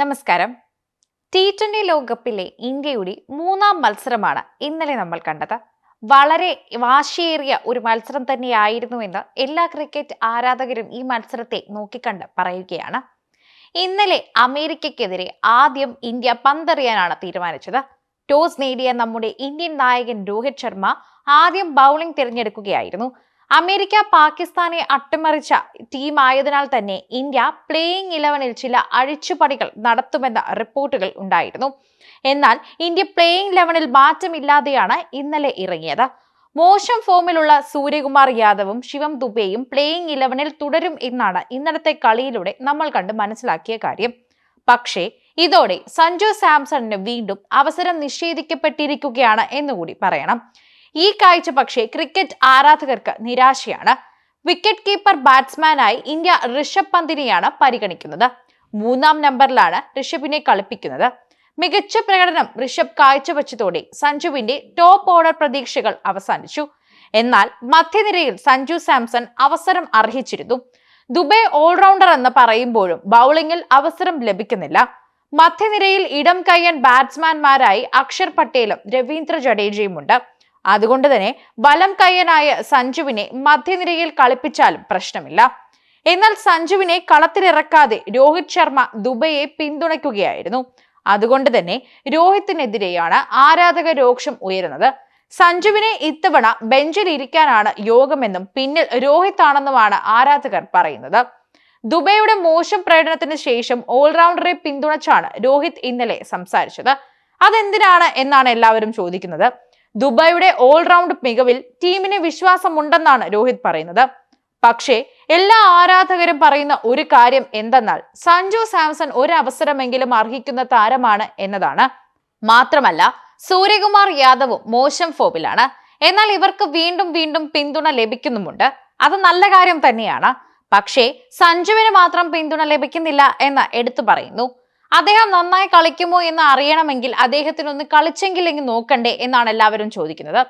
നമസ്കാരം. T twenty ലോകകപ്പിലെ ഇന്ത്യയുടെ മൂന്നാം മത്സരമാണ് ഇന്നലെ നമ്മൾ കണ്ടത്. വളരെ വാശിയേറിയ ഒരു മത്സരം തന്നെയായിരുന്നു എന്ന് എല്ലാ ക്രിക്കറ്റ് ആരാധകരും ഈ മത്സരത്തെ നോക്കിക്കണ്ട് പറയുകയാണ്. ഇന്നലെ അമേരിക്കക്കെതിരെ ആദ്യം ഇന്ത്യ പന്തെറിയാനാണ് തീരുമാനിച്ചത്. ടോസ് നേടിയ നമ്മുടെ ഇന്ത്യൻ നായകൻ രോഹിത് ശർമ്മ ആദ്യം ബൗളിംഗ് തിരഞ്ഞെടുക്കുകയായിരുന്നു. അമേരിക്ക പാകിസ്ഥാനെ അട്ടിമറിച്ച ടീമായതിനാൽ തന്നെ ഇന്ത്യ പ്ലേയിങ് ഇലവനിൽ ചില അഴിച്ചുപടികൾ നടത്തുമെന്ന റിപ്പോർട്ടുകൾ ഉണ്ടായിരുന്നു. എന്നാൽ ഇന്ത്യ പ്ലേയിങ് ഇലവനിൽ മാറ്റമില്ലാതെയാണ് ഇന്നലെ ഇറങ്ങിയത്. മോശം ഫോമിലുള്ള സൂര്യകുമാർ യാദവും ശിവം ദുബെയും പ്ലേയിങ് ഇലവനിൽ തുടരും എന്നാണ് ഇന്നലത്തെ കളിയിലൂടെ നമ്മൾ കണ്ട് മനസ്സിലാക്കിയ കാര്യം. പക്ഷേ ഇതോടെ സഞ്ജു സാംസണിന് വീണ്ടും അവസരം നിഷേധിക്കപ്പെട്ടിരിക്കുകയാണ് എന്നുകൂടി പറയണം. ഈ കാഴ്ച പക്ഷേ ക്രിക്കറ്റ് ആരാധകർക്ക് നിരാശയാണ്. വിക്കറ്റ് കീപ്പർ ബാറ്റ്സ്മാനായി ഇന്ത്യ ഋഷഭ് പന്തിനെയാണ് പരിഗണിക്കുന്നത്. മൂന്നാം നമ്പറിലാണ് ഋഷഭിനെ കളിപ്പിക്കുന്നത്. മികച്ച പ്രകടനം ഋഷഭ് കാഴ്ചവെച്ചതോടെ സഞ്ജുവിന്റെ ടോപ്പ് ഓർഡർ പ്രതീക്ഷകൾ അവസാനിച്ചു. എന്നാൽ മധ്യനിരയിൽ സഞ്ജു സാംസൺ അവസരം അർഹിച്ചിരുന്നു. ദുബൈ ഓൾറൗണ്ടർ എന്ന് പറയുമ്പോഴും ബൗളിംഗിൽ അവസരം ലഭിക്കുന്നില്ല. മധ്യനിരയിൽ ഇടം കയ്യൻ ബാറ്റ്സ്മാൻമാരായി അക്ഷർ പട്ടേലും രവീന്ദ്ര ജഡേജയുമുണ്ട് അതുകൊണ്ട് തന്നെ ബലം കയ്യനായ സഞ്ജുവിനെ മധ്യനിരയിൽ കളിപ്പിച്ചാലും പ്രശ്നമില്ല. എന്നാൽ സഞ്ജുവിനെ കളത്തിലിറക്കാതെ രോഹിത് ശർമ്മ ദുബൈയെ പിന്തുണയ്ക്കുകയായിരുന്നു. അതുകൊണ്ട് തന്നെ രോഹിത്തിനെതിരെയാണ് ആരാധക രോക്ഷം ഉയരുന്നത്. സഞ്ജുവിനെ ഇത്തവണ ബെഞ്ചിൽ ഇരിക്കാനാണ് യോഗമെന്നും പിന്നിൽ രോഹിത് ആണെന്നുമാണ് ആരാധകർ പറയുന്നത്. ദുബൈയുടെ മോശം പ്രകടനത്തിന് ശേഷം ഓൾറൗണ്ടറെ പിന്തുണച്ചാണ് രോഹിത് ഇന്നലെ സംസാരിച്ചത്. അതെന്തിനാണ് എന്നാണ് എല്ലാവരും ചോദിക്കുന്നത്. ദുബായിയുടെ ഓൾറൗണ്ട് മികവിൽ ടീമിന് വിശ്വാസമുണ്ടെന്നാണ് രോഹിത് പറയുന്നത്. പക്ഷേ എല്ലാ ആരാധകരും പറയുന്ന ഒരു കാര്യം എന്തെന്നാൽ സഞ്ജു സാംസൺ ഒരു അവസരമെങ്കിലും അർഹിക്കുന്ന താരമാണ് എന്നതാണ്. മാത്രമല്ല സൂര്യകുമാർ യാദവും മോശം ഫോമിലാണ്. എന്നാൽ ഇവർക്ക് വീണ്ടും വീണ്ടും പിന്തുണ ലഭിക്കുന്നുമുണ്ട്. അത് നല്ല കാര്യം തന്നെയാണ്. പക്ഷേ സഞ്ജുവിന് മാത്രം പിന്തുണ ലഭിക്കുന്നില്ല എന്ന് എടുത്തു പറയുന്നു. അദ്ദേഹം നന്നായി കളിക്കുമോ എന്ന് അറിയണമെങ്കിൽ അദ്ദേഹത്തിനൊന്ന് കളിച്ചെങ്കിലെങ്കിൽ നോക്കണ്ടേ എന്നാണ് എല്ലാവരും ചോദിക്കുന്നത്.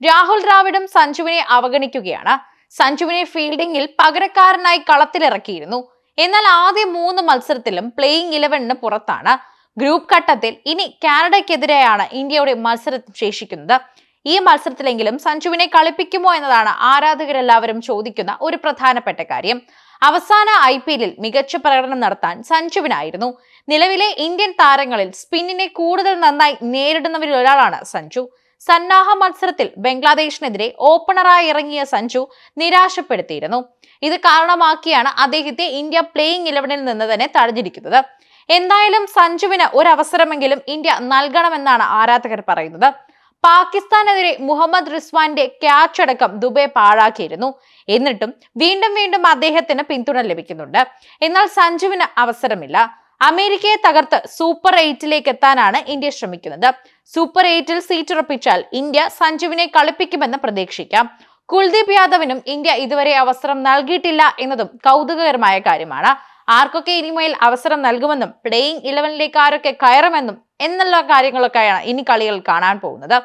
രാഹുൽ ദ്രാവിഡും സഞ്ജുവിനെ അവഗണിക്കുകയാണ്. സഞ്ജുവിനെ ഫീൽഡിംഗിൽ പകരക്കാരനായി കളത്തിലിറക്കിയിരുന്നു. എന്നാൽ ആദ്യ മൂന്ന് മത്സരത്തിലും പ്ലേയിങ് ഇലവനിന് പുറത്താണ്. ഗ്രൂപ്പ് ഘട്ടത്തിൽ ഇനി കാനഡയ്ക്കെതിരെയാണ് ഇന്ത്യയുടെ മത്സരം ശേഷിക്കുന്നത്. ഈ മത്സരത്തിലെങ്കിലും സഞ്ജുവിനെ കളിപ്പിക്കുമോ എന്നതാണ് ആരാധകരെല്ലാവരും ചോദിക്കുന്ന ഒരു പ്രധാനപ്പെട്ട കാര്യം. അവസാന ഐ പി എല്ലിൽ മികച്ച പ്രകടനം നടത്താൻ സഞ്ജുവിനായിരുന്നു. നിലവിലെ ഇന്ത്യൻ താരങ്ങളിൽ സ്പിന്നിനെ കൂടുതൽ നന്നായി നേരിടുന്നവരിൽ ഒരാളാണ് സഞ്ജു. സന്നാഹ മത്സരത്തിൽ ബംഗ്ലാദേശിനെതിരെ ഓപ്പണറായി ഇറങ്ങിയ സഞ്ജു നിരാശപ്പെടുത്തിയിരുന്നു. ഇത് കാരണമാക്കിയാണ് അദ്ദേഹത്തെ ഇന്ത്യ പ്ലേയിങ് ഇലവനിൽ നിന്ന് തന്നെ തടഞ്ഞിരിക്കുന്നത്. എന്തായാലും സഞ്ജുവിന് ഒരു അവസരമെങ്കിലും ഇന്ത്യ നൽകണമെന്നാണ് ആരാധകർ പറയുന്നത്. പാകിസ്ഥാനെതിരെ മുഹമ്മദ് റിസ്വാന്റെ ക്യാച്ച് അടക്കം ദുബൈ പാഴാക്കിയിരുന്നു. എന്നിട്ടും വീണ്ടും വീണ്ടും അദ്ദേഹത്തിന് പിന്തുണ ലഭിക്കുന്നുണ്ട്. എന്നാൽ സഞ്ജുവിന് അവസരമില്ല. അമേരിക്കയെ തകർത്ത് സൂപ്പർ എയ്റ്റിലേക്ക് എത്താനാണ് ഇന്ത്യ ശ്രമിക്കുന്നത്. സൂപ്പർ എയ്റ്റിൽ സീറ്റ് ഉറപ്പിച്ചാൽ ഇന്ത്യ സഞ്ജുവിനെ കളിപ്പിക്കുമെന്ന് പ്രതീക്ഷിക്കാം. കുൽദീപ് യാദവിനും ഇന്ത്യ ഇതുവരെ അവസരം നൽകിയിട്ടില്ല എന്നതും കൗതുകകരമായ കാര്യമാണ്. ആർക്കൊക്കെ ഇനിമേൽ അവസരം നൽകുമെന്നും പ്ലേയിങ് ഇലവനിലേക്ക് ആരൊക്കെ കയറുമെന്നും എന്നുള്ള കാര്യങ്ങളൊക്കെയാണ് ഇനി കളികൾ കാണാൻ പോകുന്നത്.